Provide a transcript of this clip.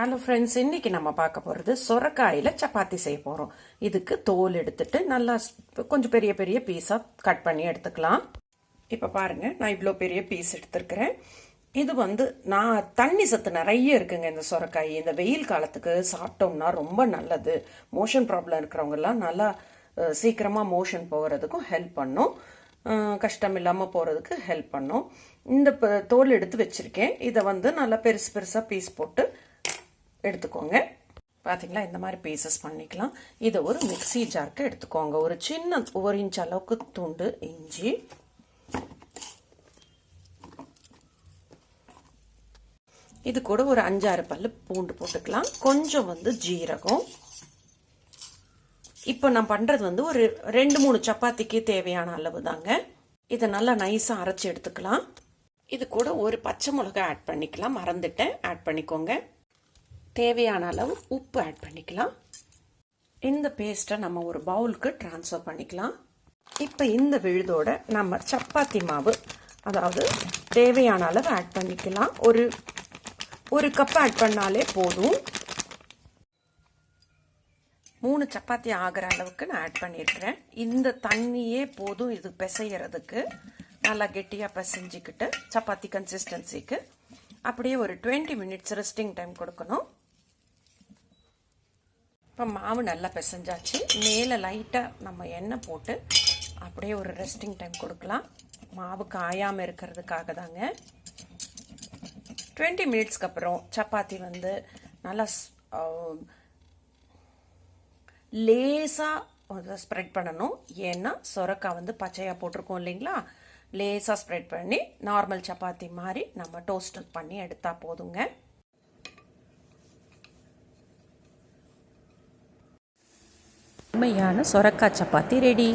Hello friends இன்னைக்கு நம்ம பார்க்க போகிறது சொரக்காயில் சப்பாத்தி செய்ய போகிறோம் இதுக்கு தோல் எடுத்துட்டு நல்லா கொஞ்சம் பெரிய பெரிய பீஸாக கட் பண்ணி எடுத்துக்கலாம். இப்போ பாருங்கள் நான் இவ்வளோ பெரிய பீஸ் எடுத்துருக்கிறேன். இது வந்து நான் தண்ணி சத்து நிறைய இருக்குங்க இந்த சொரக்காய். இந்த வெயில் காலத்துக்கு சாப்பிட்டோம்னா ரொம்ப நல்லது. மோஷன் ப்ராப்ளம் இருக்கிறவங்கெல்லாம் நல்லா சீக்கிரமாக மோஷன் போகிறதுக்கும் ஹெல்ப் பண்ணும். கஷ்டம் இல்லாமல் போகிறதுக்கு ஹெல்ப் பண்ணும். இந்த தோல் எடுத்து வச்சுருக்கேன். இதை வந்து நல்லா பெருசு பெருசாக பீஸ் போட்டு எடுத்துக்கோங்க. பார்த்தீங்களா இந்த மாதிரி பீசஸ் பண்ணிக்கலாம். இதை ஒரு மிக்ஸி ஜாருக்கு எடுத்துக்கோங்க. ஒரு சின்ன ஒரு இன்ச் அளவுக்கு துண்டு இஞ்சி. இது கூட ஒரு அஞ்சாறு பல்லு பூண்டு போட்டுக்கலாம். கொஞ்சம் வந்து ஜீரகம். இப்போ நான் பண்ணுறது வந்து ஒரு ரெண்டு மூணு சப்பாத்திக்கு தேவையான அளவு தாங்க இதை நல்லா நைஸாக அரைச்சி எடுத்துக்கலாம். இது கூட ஒரு பச்சை மிளகா ஆட் பண்ணிக்கலாம். மறந்துட்டேன். ஆட் பண்ணிக்கோங்க. தேவையான அளவு உப்பு ஆட் பண்ணிக்கலாம். இந்த பேஸ்ட்டை நம்ம ஒரு பவுலுக்கு ட்ரான்ஸ்ஃபர் பண்ணிக்கலாம். இப்போ இந்த விழுதோட நம்ம சப்பாத்தி மாவு அதாவது தேவையான அளவு ஆட் பண்ணிக்கலாம். ஒரு ஒரு கப் ஆட் பண்ணாலே போதும். மூணு சப்பாத்தி ஆகிற அளவுக்கு நான் ஆட் பண்ணியிருக்கிறேன் இந்த தண்ணியே போதும் இது பிசைகிறதுக்கு நல்லா கெட்டியாக பிசைஞ்சிக்கிட்டு சப்பாத்தி கன்சிஸ்டன்சிக்கு அப்படியே ஒரு டுவெண்ட்டி மினிட்ஸ் ரெஸ்டிங் டைம் கொடுக்கணும். இப்போ மாவு நல்லா பிசைஞ்சாச்சு. மேலே லைட்டாக நம்ம எண்ணெய் போட்டு அப்படியே ஒரு ரெஸ்டிங் டைம் கொடுக்கலாம். மாவு காயாமல் இருக்கிறதுக்காக தாங்க டுவெண்ட்டி மினிட்ஸ்க்கு அப்புறம் சப்பாத்தி வந்து நல்லா லேசாக ஸ்ப்ரெட் பண்ணணும். ஏன்னா சொரக்காய் வந்து பச்சையாக போட்டிருக்கோம் இல்லைங்களா? லேசாக ஸ்ப்ரெட் பண்ணி நார்மல் சப்பாத்தி மாதிரி நம்ம டோஸ்ட் பண்ணி எடுத்தால் போதுங்க. உண்மையான சொரக்காய் சப்பாத்தி ரெடி.